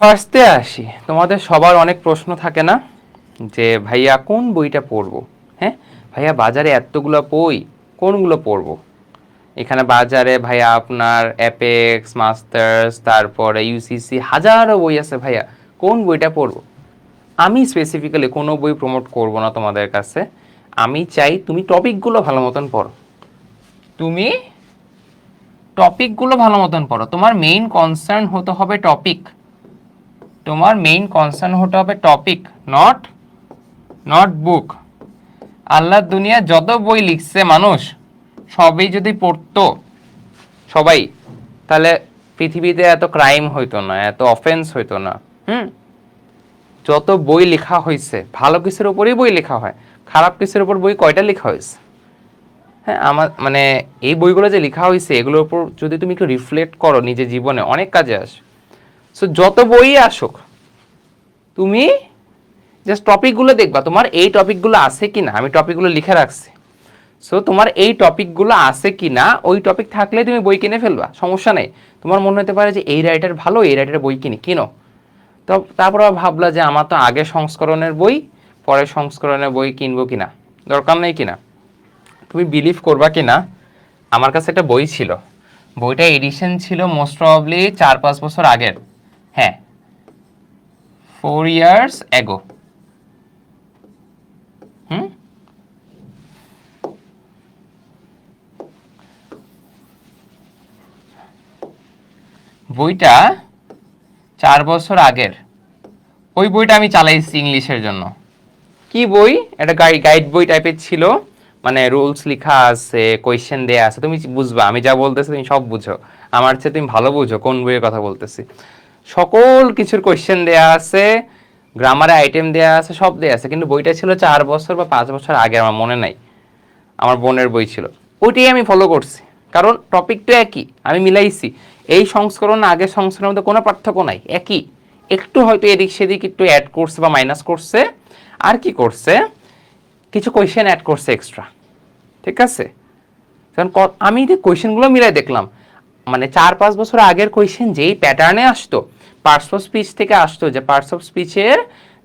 ফার্স্টে আসি। তোমাদের সবার অনেক প্রশ্ন থাকে না? যে, ভাইয়া, কোন বইটা পড়ব? হ্যাঁ? ভাইয়া, বাজারে এতগুলো বই, কোনগুলো পড়ব? এখানে বাজারে, ভাইয়া, আপনার অ্যাপেক্স মাস্টার্স তারপরে ইউসিসি হাজারো বই আছে, ভাইয়া। কোন বইটা পড়ব? আমি স্পেসিফিক্যালি কোনো বই প্রমোট করব না তোমাদের কাছে। আমি চাই তুমি টপিকগুলো ভালো মতন পড়ো। তুমি টপিকগুলো ভালো মতন পড়ো। তোমার মেইন কনসার্ন হতে হবে টপিক তোমার মেইন কনসার্ন হতে হবে topic not not book Allah দুনিয়া যত বই লিখছে মানুষ, সবই যদি পড়তো সবাই, তাহলে পৃথিবীতে এত ক্রাইম হইতো না, এত অফেন্স হইতো না, হুম? যত বই লেখা হয়েছে ভালো কিছুর উপরেই বই লেখা হয়, খারাপ কিছুর উপর বই কয়টা লেখা হয়েছে হ্যাঁ আমার মানে এই বইগুলো যে লেখা হয়েছে এগুলোর উপর যদি তুমি একটু রিফ্লেক্ট করো, নিজের জীবনে অনেক কাজে আসে সো যত বই আসুক, তুমি জাস্ট টপিকগুলো দেখবা, তোমার এই টপিকগুলো আছে কি না আমি টপিকগুলো লিখে রাখছি। সো তোমার এই টপিকগুলো আছে কি না ওই টপিক থাকলে তুমি বই কিনে ফেলবা, সমস্যা নেই। তোমার মনে হতে পারে যে, এই রাইটার ভালো, এই রাইটারের বই কিনি, কিনো। তো তারপর ভাবলা যে, আমার তো আগে সংস্করণের বই পরের সংস্করণের বই কিনবো কিনা, দরকার নেই কিনা। তুমি বিলিভ করবা কিনা, আমার কাছে একটা বই ছিল। বইটা এডিশন ছিল মোস্ট প্রবলি চার পাঁচ বছর আগের। হ্যাঁ। ফোর ইয়ার্স এগো হুম? বইটা চার বছর আগের। ওই বইটা আমি চালাইছি ইংলিশের জন্য। কি বই? একটা গাইড গাইড বই টাইপের ছিল। মানে রুলস লেখা আছে কোয়েশ্চেন দেয়া আছে। তুমি বুঝবা, আমি যা বলতেছি তুমি সব বুঝো। আমার চেয়ে তুমি ভালো বুঝো কোন বইয়ের কথা বলতেছি। সকল কিছুর কোয়েশ্চেন দেয়া আছে গ্রামারে আইটেম দেয়া আছে, সব দেয়া আছে। কিন্তু বইটা ছিল চার বছর বা পাঁচ বছর আগে, আমার মনে নাই। আমার বোনের বই ছিল। ওইটাই আমি ফলো করছি। কারণ টপিকটা একই, আমি মিলাইছি। এই সংস্করণ আগের সংস্করণের মধ্যে কোনো পার্থক্য নাই, একই। একটু হয়তো এদিক সেদিক একটু অ্যাড করছে বা মাইনাস করছে। আর কি করছে? কিছু কোয়েশ্চেন অ্যাড করছে এক্সট্রা ঠিক আছে? কারণ আমি যে কোয়েশ্চেনগুলো মিলাই দেখলাম মানে চার পাঁচ বছর আগের কোয়েশ্চেন যেই প্যাটার্নে আসতো পার্টস অফ স্পিচ থেকে আসতো যে পার্টস অফ স্পিচের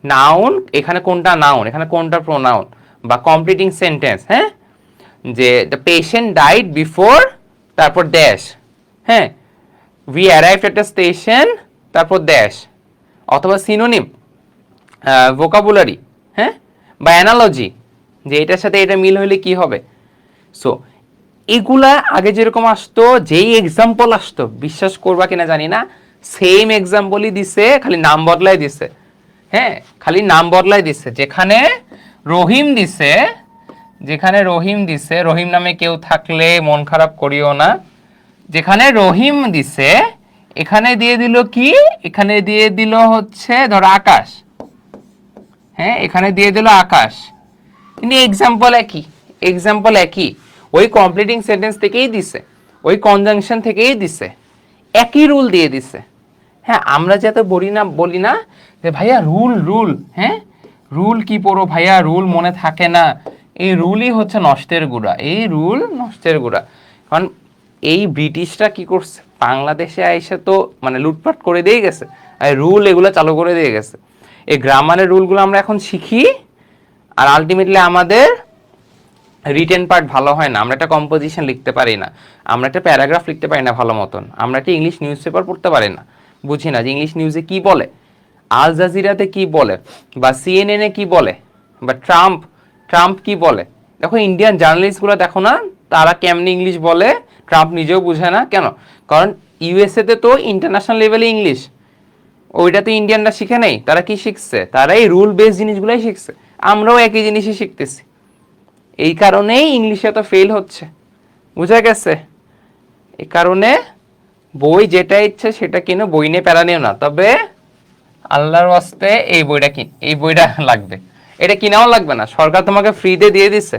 নাউন এখানে কোনটা নাউন এখানে কোনটা প্রোনাউন বা কমপ্লিটিং সেন্টেন্স হ্যাঁ? যে দ্য পেশেন্ট ডাইড বিফোর তারপর ড্যাশ হ্যাঁ? We arrive at a station তারপর ড্যাশ অথবা সিনোনিম ভোকাবুলারি হ্যাঁ? বা অ্যানালজি যে এটার সাথে এটা মিল হলে কি হবে? সো এগুলা আগে যেরকম আসতো, যেই এক্সাম্পল আসতো, বিশ্বাস করবা কিনা জানি না সেম এক্সাম্পলই দিছে, খালি নাম বদলাই দিছে। হ্যাঁ খালি নাম বদলাই দিছে। যেখানে রহিম দিছে, যেখানে রহিম দিছে, রহিম নামে কেউ থাকলে মন খারাপ করিও না। যেখানে রহিম দিছে, এখানে দিয়ে দিল কি? এখানে দিয়ে দিল হচ্ছে, ধরো আকাশ। হ্যাঁ এখানে দিয়ে দিল আকাশ। কিন্তু এক্সাম্পল একই এক্সাম্পল একই। ওই কমপ্লিটিং সেন্টেন্স থেকেই দিছে, ওই কনজাংশন থেকেই দিছে। একই রুল দিয়ে দিছে। হ্যাঁ আমরা যাতে বলি না বলি না যে ভাইয়া রুল রুল হ্যাঁ? রুল কি পড়ো ভাইয়া? রুল মনে থাকে না। এই রুলই হচ্ছে নষ্টের গুড়া। এই রুল নষ্টের গুড়া। কারণ এই ব্রিটিশরা কি করছে? বাংলাদেশে এসে তো মানে লুটপাট করে দিয়ে গেছে। আর রুল এগুলো চালু করে দিয়ে গেছে। এই গ্রামারের রুলগুলো আমরা এখন শিখি। আর আলটিমেটলি আমাদের রিটেন পার্ট ভালো হয় না। আমরা একটা কম্পোজিশন লিখতে পারি না। আমরা একটা প্যারাগ্রাফ লিখতে পারি না ভালো মতন। আমরা একটা ইংলিশ নিউজ পেপার পড়তে পারি না। বুঝি না যে ইংলিশ নিউজে কি বলে আল জাজিরাতে কি বলে, বা সিএনএনে কি বলে, বা ট্রাম্প ট্রাম্প কি বলে? দেখো ইন্ডিয়ান জার্নালিস্টগুলো দেখো না, তারা কেমনি ইংলিশ বলে ট্রাম্প নিজেও বুঝে না, কেন? কারণ ইউএসএতে তো ইন্টারন্যাশনাল লেভেলে ইংলিশ ওইটা তো ইন্ডিয়ানরা শিখে নেই, তারা কি শিখছে? তারা এই রুল বেস জিনিসগুলোই শিখছে, আমরাও একই জিনিসই শিখতেছি। এই কারণেই ইংলিশে তো ফেল হচ্ছে, বুঝা গেছে? এই কারণে বই যেটা ইচ্ছে সেটা কিনো, বই নিয়ে প্যারা নিও না। তবে আল্লাহর ওয়াস্তে এই বইটা কিন, এই বইটা লাগবে। এটা কিনাও লাগবে না, সরকার তোমাকে ফ্রিতে দিয়ে দিছে।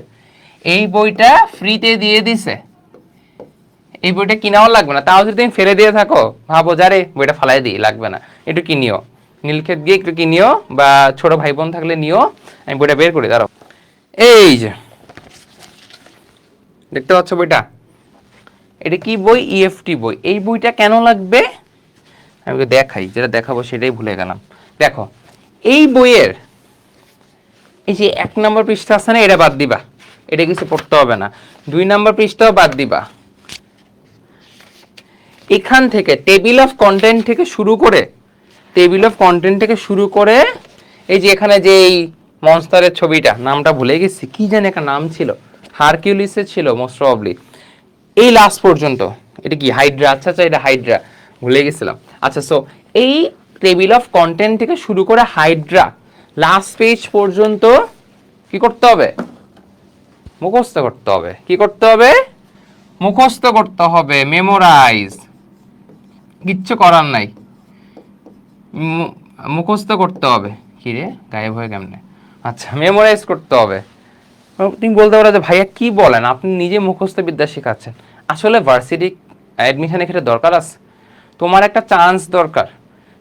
এই বইটা ফ্রিতে দিয়ে দিছে। এই বইটা কিনাও লাগবে না, তাও যদি তুমি ফেলে দিয়ে থাকো, ভাবো যারে বইটা ফালাই দিই, লাগবে না। একটু কিনিও। নীলক্ষেত গিয়ে একটু কিনিও, বা ছোট ভাই বোন থাকলে নিও, আমি বইটা বের করি, দাঁড়াও। এই যে, দেখতে পাচ্ছ বইটা? এটা কি বই? ইএফটি বই। এই বইটা কেন লাগবে? আমি দেখাই, যেটা দেখাবো সেটাই ভুলে গেলাম। দেখো, এই বইয়ের, এই যে এক নম্বর পৃষ্ঠা আছে না, এটা বাদ দিবা। এটা কিছু পড়তে হবে না। দুই নম্বর পৃষ্ঠাও বাদ দিবা। এখান থেকে টেবিল অফ কন্টেন্ট থেকে শুরু করে টেবিল অফ কন্টেন্ট থেকে শুরু করে, এই যে এখানে যে এই মনস্তারের ছবিটা, নামটা ভুলে গেছি। কি জানি একটা নাম ছিল। হারকিউলিসের ছিল মোস্ট প্রবলি এই লাস্ট পর্যন্ত, এটা কি হাইড্রা আচ্ছা আচ্ছা এটা হাইড্রা ভুলে গেছিলাম। আচ্ছা সো এই টেবিল অফ কন্টেন্ট থেকে শুরু করে হাইড্রা লাস্ট পেজ পর্যন্ত কি করতে হবে? মুখস্থ করতে হবে। কি করতে হবে? মুখস্থ করতে হবে। মেমোরাইজ কিচ্ছু করার নাই। মুখস্থ করতে হবে। কি রে? গায়েব হয়ে কেমনে? আচ্ছা মেমোরাইজ করতে হবে। তুমি বলতে পারো যে, ভাইয়া, কি বলেন? আপনি নিজে মুখস্থ বিদ্যা শেখাচ্ছেন। আসলে ভার্সিটি অ্যাডমিশন ক্ষেত্রে দরকার আছে। তোমার একটা চান্স দরকার।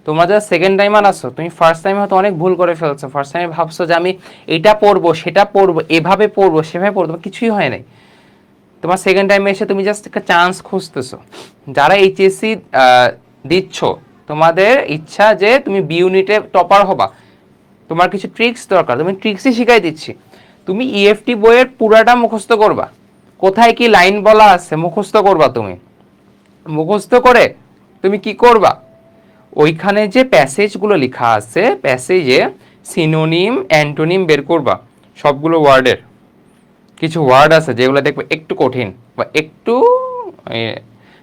তোমরা যারা সেকেন্ড টাইমার আসো তুমি ফার্স্ট টাইমে হয়তো অনেক ভুল করে ফেলছো। ফার্স্ট টাইমে ভাবছ যে, আমি এটা পড়ব, সেটা পড়ব, এভাবে পড়ব, সেভাবে পড়ব, কিছুই হয় নাই। তোমার সেকেন্ড টাইমে এসে তুমি জাস্ট একটা চান্স খুঁজতেছো। যারা এইচএসসি দিচ্ছ, তোমাদের ইচ্ছা যে, তুমি বি ইউনিটে টপার হবা। তোমার কিছু ট্রিক্স দরকার। তুমি ট্রিক্সই শিখাই দিচ্ছি। তুমি ইএফটি বইয়ের পুরাটা মুখস্থ করবা। কোথায় কি লাইন বলা আছে, মুখস্থ করবা তুমি। মুখস্থ করে তুমি কি করবা? ওইখানে যে প্যাসেজগুলো লেখা আছে, প্যাসেজে সিনোনিম, অ্যান্টোনিম বের করবা, সবগুলো ওয়ার্ডের। কিছু ওয়ার্ড আছে যেগুলো দেখবে একটু কঠিন বা একটু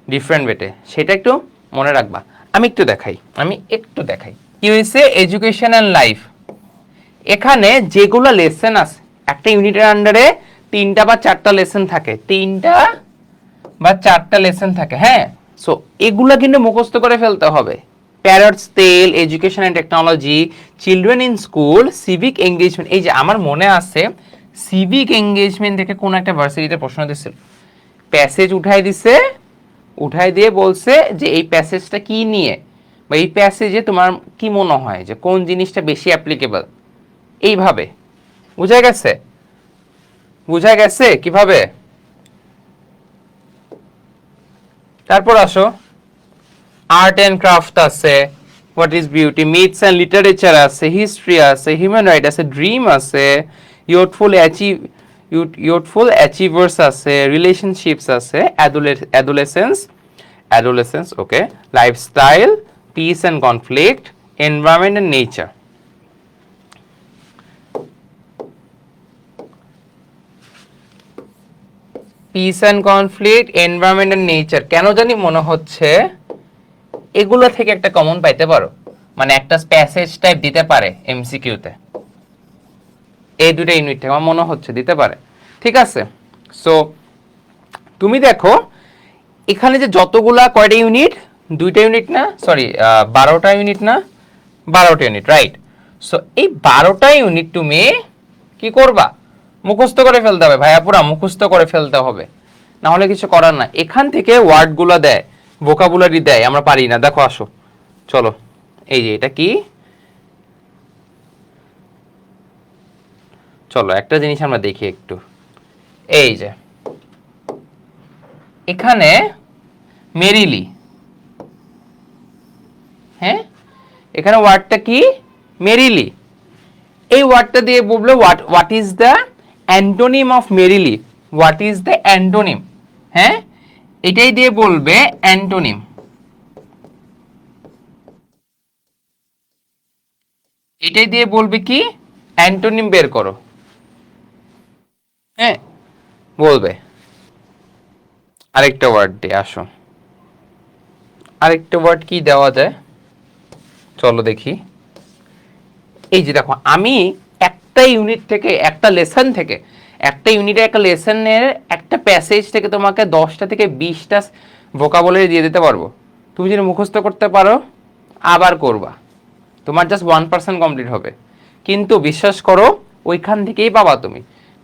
ডিফারেন্ট বেটে সেটা একটু মনে রাখবা। আমি একটু দেখাই, আমি একটু দেখাই। কি হয়েছে এডুকেশন অ্যান্ড লাইফ এখানে যেগুলো লেসেন আছে একটা ইউনিটের আন্ডারে তিনটা বা চারটা লেসন থাকে। তিনটা বা চারটা লেসন থাকে হ্যাঁ? সো এগুলো কিন্তু মুখস্থ করে ফেলতে হবে। Parrot's tale education and technology children in school civic engagement এই যে আমার মনে আছে সিভিক এঙ্গেজমেন্ট থেকে কোন একটা ভার্সিটিতে প্রশ্ন দিছিল। প্যাসেজ উঠাই দিছে, উঠাই দিয়ে বলছে যে এই প্যাসেজটা কি নিয়ে? বা এই প্যাসেজে তোমার কি মনে হয় যে কোন জিনিসটা বেশি অ্যাপ্লিকেবল এইভাবে। বুঝা গেছে? বুঝা গেছে? কীভাবে? তারপর আসো। আর্ট অ্যান্ড ক্রাফট আছে। What is beauty myths and literature আছে। হিস্ট্রি আছে। হিউম্যান রাইট আছে। ড্রিম আছে। ইউথফুল অ্যাচিভ ইউথফুল অ্যাচিভার্স আছে। রিলেশনশিপস আছে। Adolescence adolescence okay lifestyle peace and conflict environment and nature peace and conflict environment and nature কেন জানি মনে হচ্ছে এগুলো থেকে একটা কমন পাইতে পারো। মানে একটা প্যাসেজ টাইপ দিতে পারে এমসিকিউতে এই দুটো ইউনিট থেকে আমার মনে হচ্ছে দিতে পারে। ঠিক আছে? সো তুমি দেখো, এখানে যে যতগুলা কয়টা ইউনিট দুইটা ইউনিট না? সরি বারোটা ইউনিট না? বারোটা ইউনিট রাইট সো এই বারোটা ইউনিট তুমি কি করবা? মুখস্থ করে ফেলতে হবে, ভাইয়া, পুরা মুখস্থ করে ফেলতে হবে। না হলে কিছু করার না এখান থেকে ওয়ার্ডগুলো দেয়, ভোকাবুলারি দেয়, আমরা পারি না। দেখো, আসো। চলো। এই যে, এটা কি? চলো, একটা জিনিস আমরা দেখি একটু। এই যে। এখানে মেরিলি। হ্যাঁ? এখানে ওয়ার্ডটা কি? মেরিলি। এই ওয়ার্ডটা দিয়ে বলল what what is the antonym of merrily what is the antonym হ্যাঁ? এটাই দিয়ে বলবে অ্যান্টোনিম এটাই দিয়ে বলবে কি? অ্যান্টোনিম বের করো। হ্যাঁ? বলবে। আরেকটা ওয়ার্ড দিয়ে, আসো। আরেকটা ওয়ার্ড কি দেওয়া যায়? চলো দেখি। এই যে দেখো, আমি একটা ইউনিট থেকে একটা লেসন থেকে, একটা ইউনিটে একটা লেসনের একটা প্যাসেজ থেকে তোমাকে দশটা থেকে বিশটা ভোকাবলারি দিয়ে দিতে পারব। তুমি যদি মুখস্থ করতে পারো, আবার করবা। তোমার জাস্ট ওয়ান পার্সেন্ট কমপ্লিট হবে। কিন্তু বিশ্বাস করো, ওইখান থেকেই পাবা তুমি।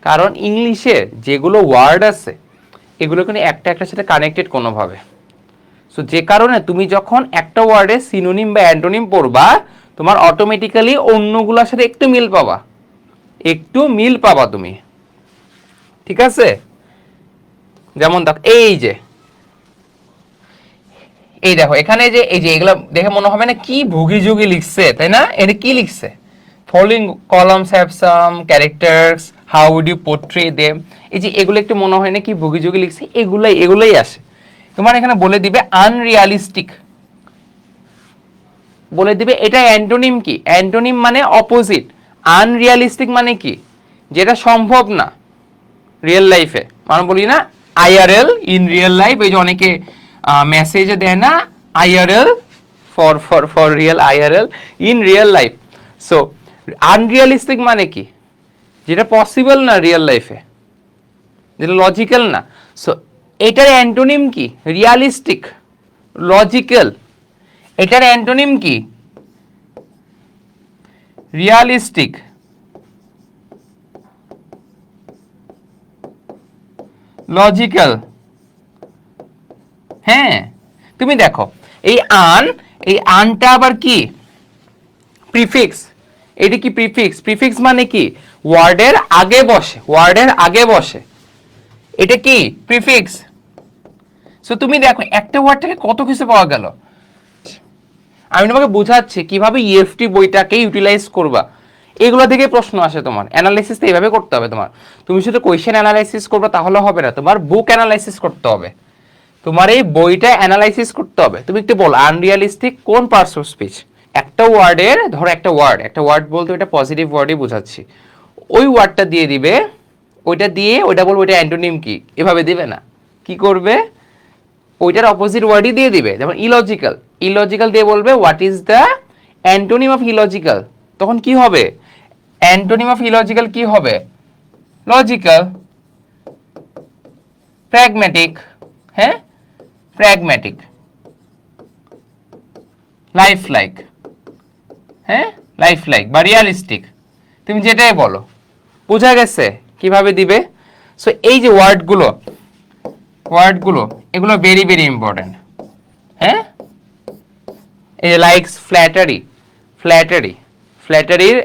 কারণ ইংলিশে যেগুলো ওয়ার্ড আছে, এগুলো কিন্তু একটা একটার সাথে কানেক্টেড কোনোভাবে। সো যে কারণে তুমি যখন একটা ওয়ার্ডে সিনোনিম বা অ্যান্টোনিম পড়বা, তোমার অটোমেটিক্যালি অন্যগুলোর সাথে একটু মিল পাবা। একটু মিল পাবা তুমি। ঠিক আছে? যেমন দেখ, এই যে। এই দেখো, এখানে যে, এই যে, এগুলো দেখে মনে হবে না কি ভুগি যুগি লিখছে, তাই না? এটা কি লিখছে? Following columns have some characters how would you portray them এই যে, এগুলো একটু মনে হয় না কি ভুগি যুগি লিখছে? এগুলাই এগুলাই আসে। তোমার এখানে বলে দিবে আনরিয়ালিস্টিক বলে দিবে এটা অ্যান্টোনিম কি? অ্যান্টোনিম মানে অপোজিট আনরিয়ালিস্টিক মানে কি? যেটা সম্ভব না রিয়েল লাইফে। মানে বলি না আইআরএল ইন রিয়েল লাইফ। এই যে অনেকে মেসেজে দেয় না IRL for for for real IRL in real life. So unrealistic মানে কি? যেটা পসিবল না রিয়েল লাইফে। যেটা লজিক্যাল না। সো এটার অ্যান্টোনিম কি? রিয়ালিস্টিক লজিক্যাল এটার অ্যান্টোনিম কি? রিয়ালিস্টিক। লজিক্যাল। হ্যাঁ তুমি দেখো, এই আন, এই আনটা আবার কি? প্রিফিক্স। এটি কি প্রিফিক্স? প্রিফিক্স মানে কি? ওয়ার্ডের আগে বসে, ওয়ার্ডের আগে বসে। এটা কি? প্রিফিক্স। সো তুমি দেখো, একটা ওয়ার্ড থেকে কত কিছু পাওয়া গেল। আমি তোমাকে বোঝাচ্ছি কীভাবে ইএফটি বইটাকে ইউটিলাইজ করবা। এগুলো থেকে প্রশ্ন আসে তোমার। অ্যানালাইসিস তো এইভাবে করতে হবে তোমার। তুমি শুধু কোয়েশ্চেন অ্যানালাইসিস করবে তাহলে হবে না। তোমার বুক অ্যানালাইসিস করতে হবে। তোমার এই বইটা অ্যানালাইসিস করতে হবে। তুমি একটু বলো আনরিয়ালিস্টিক কোন পার্টস অফ স্পিচ একটা ওয়ার্ডের ধরো একটা ওয়ার্ড একটা ওয়ার্ড বলতে ওটা পজিটিভ ওয়ার্ডই বোঝাচ্ছি। ওই ওয়ার্ডটা দিয়ে দিবে। ওইটা দিয়ে ওইটা বলব ওইটা অ্যান্টোনিম কি? এভাবে দিবে না। কি করবে? ওইটার অপোজিট ওয়ার্ডই দিয়ে দিবে। যেমন ইলজিক্যাল ইলজিক্যাল দিয়ে বলবে what is the antonym of illogical তখন কি হবে? অ্যান্টোনিম অফ ইলজিক্যাল কি হবে? লজিক্যাল প্র্যাগম্যাটিক হ্যাঁ? প্র্যাগম্যাটিক লাইফ লাইক হ্যাঁ? লাইফ লাইক বা রিয়ালিস্টিক তুমি যেটাই বলো। বোঝা গেছে? কীভাবে দিবে? সো এই যে ওয়ার্ডগুলো ওয়ার্ডগুলো এগুলো ভেরি ভেরি ইম্পর্টেন্ট হ্যাঁ? যে লাইকস ফ্ল্যাটারি ফ্ল্যাটারি ফ্ল্যাটারির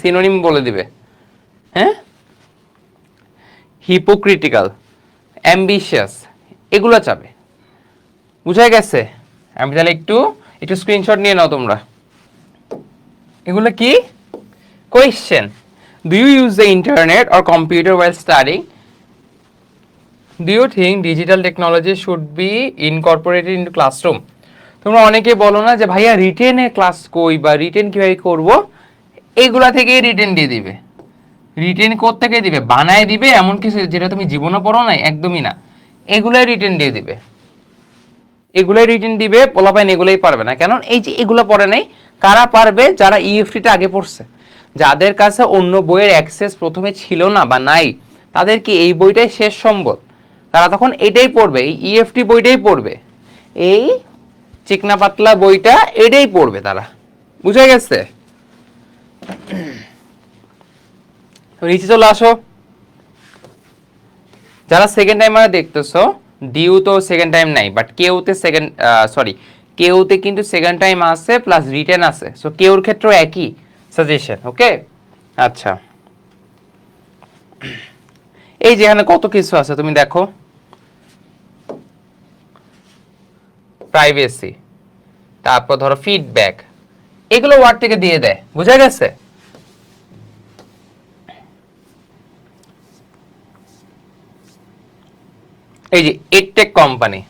সিনোনিম বলে দিবে। হ্যাঁ? হিপোক্রিটিক্যাল অ্যাম্বিশিয়াস এগুলো চাবে। বুঝা গেছে? আমি তাহলে একটু একটু স্ক্রিনশট নিয়ে নাও তোমরা। এগুলো কি? Question do you use the internet or computer while studying do you think digital technology should be incorporated in classroom তোমরা অনেকে বলো না যে, ভাইয়া রিটেনে ক্লাস কই বা রিটেন কীভাবে করব? এইগুলা থেকেই রিটেন দিয়ে দিবে। রিটেন থেকে দিবে? বানায় দিবে এমন কিছু যেটা তুমি জীবনে পড়ো নাই, একদমই না। এগুলাই রিটেন দিয়ে দিবে। এগুলাই রিটেন দিবে, পোলাপাইন এগুলোই পারবে না। কেন এই যে এগুলো পড়ে নাই, কারা পারবে? যারা ইএফটিটা আগে পড়ছে। যাদের কাছে অন্য বইয়ের অ্যাক্সেস প্রথমে ছিল না বা নাই, তাদের কি এই বইটাই শেষ সম্বল? তারা তখন এটাই পড়বে, এই ইএফটি বইটাই পড়বে। এই চিকনা পাতলা বইটা এটাই পড়বে তারা। বুঝে গেছে? নিচে চলে আসো। যারা সেকেন্ড টাইম মানে দেখতেছো ডিউ তো সেকেন্ড টাইম নাই বাট কেউতে সেকেন্ড সরি কেউতে কিন্তু সেকেন্ড টাইম আছে প্লাস রিটেন আছে। সো কেউর ক্ষেত্রেও একই সাজেশন ওকে আচ্ছা। এই যেখানে কত কিছু আছে, তুমি দেখো। প্রাইভেসি তারপর ধরো ফিডব্যাক এগুলো ওয়ার্ড থেকে দিয়ে দেয়, বুঝা গেছে? এই যে এডটেক কোম্পানি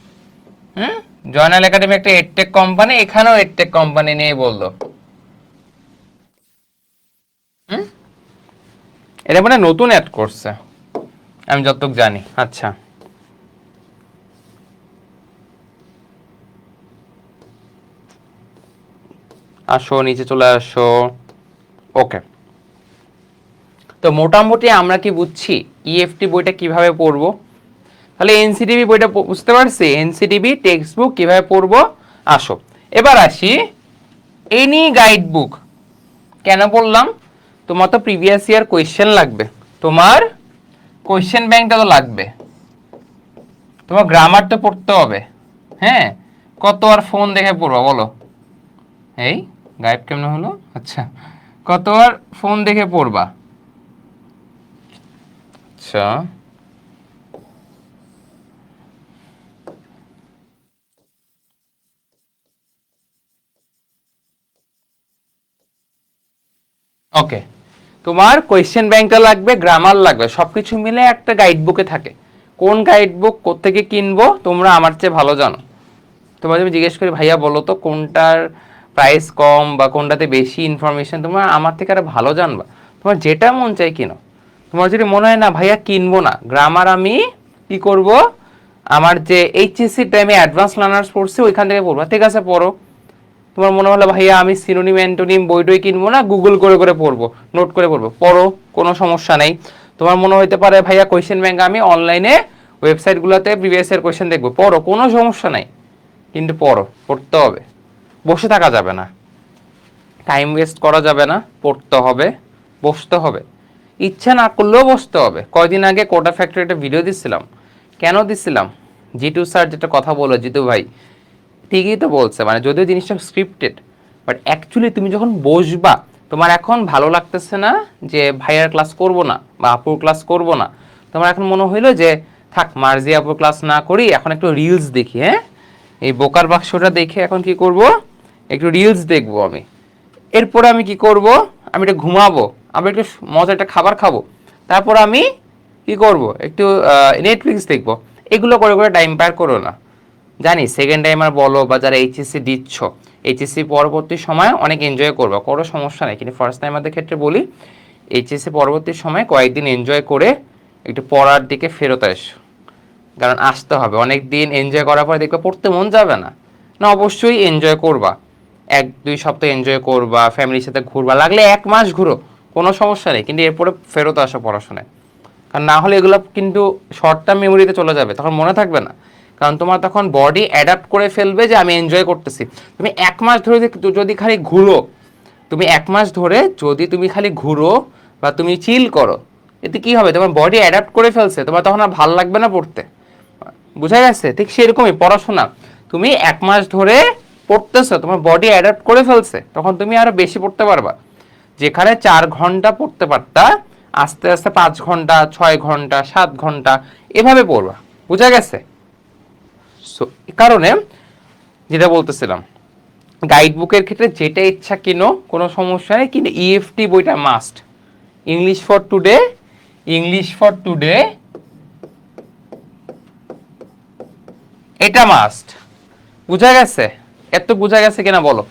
হুম? জয়নাল একাডেমি একটা এডটেক কোম্পানি এখানেও এডটেক কোম্পানি নিয়ে বলল। এটা মানে নতুন অ্যাড করছে, আমি যতটুকু জানি আচ্ছা। আসো, নিচে চলে আসো। ওকে তো মোটামুটি আমরা কি বুঝছি? ইএফটি বইটা কীভাবে পড়ব? তাহলে এনসিটিভি বইটা বুঝতে পারছি? এনসিটিভি টেক্সট বুক কীভাবে পড়ব? আসো। এবার আসি। এনি গাইড বুক কেন বললাম তোমার তো প্রিভিয়াস ইয়ার কোয়েশ্চেন লাগবে। তোমার কোয়েশ্চেন ব্যাংকটা তো লাগবে। তোমার গ্রামার তো পড়তে হবে। হ্যাঁ? কত আর ফোন দেখে পড়ব, বলো। এই? গায়েব কেমন হলো? আচ্ছা কতবার ফোন দেখে পড়বা? আচ্ছা। ওকে তোমার কোয়েশ্চেন ব্যাংকটা লাগবে গ্রামার লাগবে, সবকিছু মিলে একটা গাইড বুকে থাকে। কোন গাইড বুক কোথেকে কিনবো, তোমরা আমার চেয়ে ভালো জানো। তোমার যদি জিজ্ঞেস করি, ভাইয়া বলো তো, কোনটার প্রাইস কম বা কোনটাতে বেশি ইনফরমেশন তোমরা আমার থেকে আরও ভালো জানবা। তোমার যেটা মন চাই কিনো। তোমার যদি মনে হয়, না ভাইয়া, কিনবো না। গ্রামার আমি কি করব? আমার যে এইচএসসি টাইমে অ্যাডভান্স লার্নার্স পড়ছে, ওইখান থেকে পড়বা ঠিক আছে, পড়ো। তোমার মনে হলো, ভাইয়া, আমি সিনোনিম অ্যান্টোনিম বই টই কিনবো না গুগল করে করে পড়ব নোট করে পড়ব। পড়ো, কোনো সমস্যা নেই। তোমার মনে হতে পারে, ভাইয়া কোয়েশ্চেন ব্যাংক আমি অনলাইনে ওয়েবসাইটগুলোতে প্রিভিয়াস এর কোয়েশ্চেন দেখব। পড়ো, কোনো সমস্যা নাই। কিন্তু পড়ো, পড়তে হবে। বসে থাকা যাবে না। টাইম ওয়েস্ট করা যাবে না, পড়তে হবে, বসতে হবে। ইচ্ছা না করলেও বসতে হবে। কয়দিন আগে কোটা ফ্যাক্টরি একটা ভিডিও দিচ্ছিলাম কেন দিচ্ছিলাম জিটু স্যার যেটা কথা বলো জিতু ভাই, ঠিকই তো বলছে মানে যদিও জিনিসটা স্ক্রিপ্টেড বাট অ্যাকচুয়ালি তুমি যখন বসবা, তোমার এখন ভালো লাগতেছে না যে ভাইয়ার ক্লাস করব না বা আপুর ক্লাস করব না। তোমার এখন মনে হইল যে, থাক, মার্জি আপুর ক্লাস না করি, এখন একটু রিলস দেখি হ্যাঁ? এই বোকার বাক্সটা দেখে এখন কি করব? একটু রিলস দেখব আমি। এরপরে আমি কি করব? আমি একটু ঘুমাবো। আমি একটু মজা একটা খাবার খাব। তারপর আমি কি করব? একটু নেটফ্লিক্স দেখব। এগুলো করে করে টাইম পার করো না। জানি সেকেন্ড টাইমার বলো বা যারা এইচএসসি দিচ্ছ এইচএসসি পরবর্তী সময় অনেক এনজয় করবে। কোনো সমস্যা নেই। কিন্তু ফার্স্ট টাইমারদের ক্ষেত্রে বলি এইচএসসি পরবর্তী সময় কয়েকদিন এনজয় করে একটু পড়ার দিকে ফেরত এসো কারণ আসতে হবে। অনেক দিন এনজয় করার পরে দেখবে পড়তে মন যাবে না। না, অবশ্যই এনজয় করবা। এক, দুই সপ্তাহ এনজয় করবা ফ্যামিলির সাথে ঘুরবা, লাগলে এক মাস ঘুরো, কোনো সমস্যা নেই, কিন্তু এরপরে ফেরত আসো পড়াশোনায়। কারণ না হলে এগুলো কিন্তু শর্ট টার্ম মেমোরিতে চলে যাবে, তখন মনে থাকবে না। কারণ তোমার তখন বডি অ্যাডাপ্ট করে ফেলবে যে আমি এনজয় করতেছি। তুমি এক মাস ধরে যদি- খালি ঘুরো, তুমি এক মাস ধরে যদি তুমি খালি ঘুরো বা তুমি চিল করো, এতে কি হবে? তোমার বডি অ্যাডাপ্ট করে ফেলছে, তোমার তখন আর ভালো লাগবে না পড়তে। বুঝা গেছে? ঠিক সেরকমই, পড়াশোনা। তুমি এক মাস ধরে পড়তেছো, তোমার বডি অ্যাডাপ্ট করে ফেলছে, তখন তুমি আরও বেশি পড়তে পারবা। যেখানে চার ঘণ্টা পড়তে পারতা, আস্তে আস্তে পাঁচ ঘণ্টা, ছয় ঘণ্টা, সাত ঘণ্টা, এভাবে পড়বা। বুঝা গেছে? সো কারণে যেটা বলতেছিলাম গাইড বুকের ক্ষেত্রে যেটা ইচ্ছা কিনো, কোনো সমস্যা নেই, কিন্তু ইএফটি বইটা must English for today English for today এটা মাস্ট বুঝা গেছে? এত বোঝা গেছে কিনা বলো।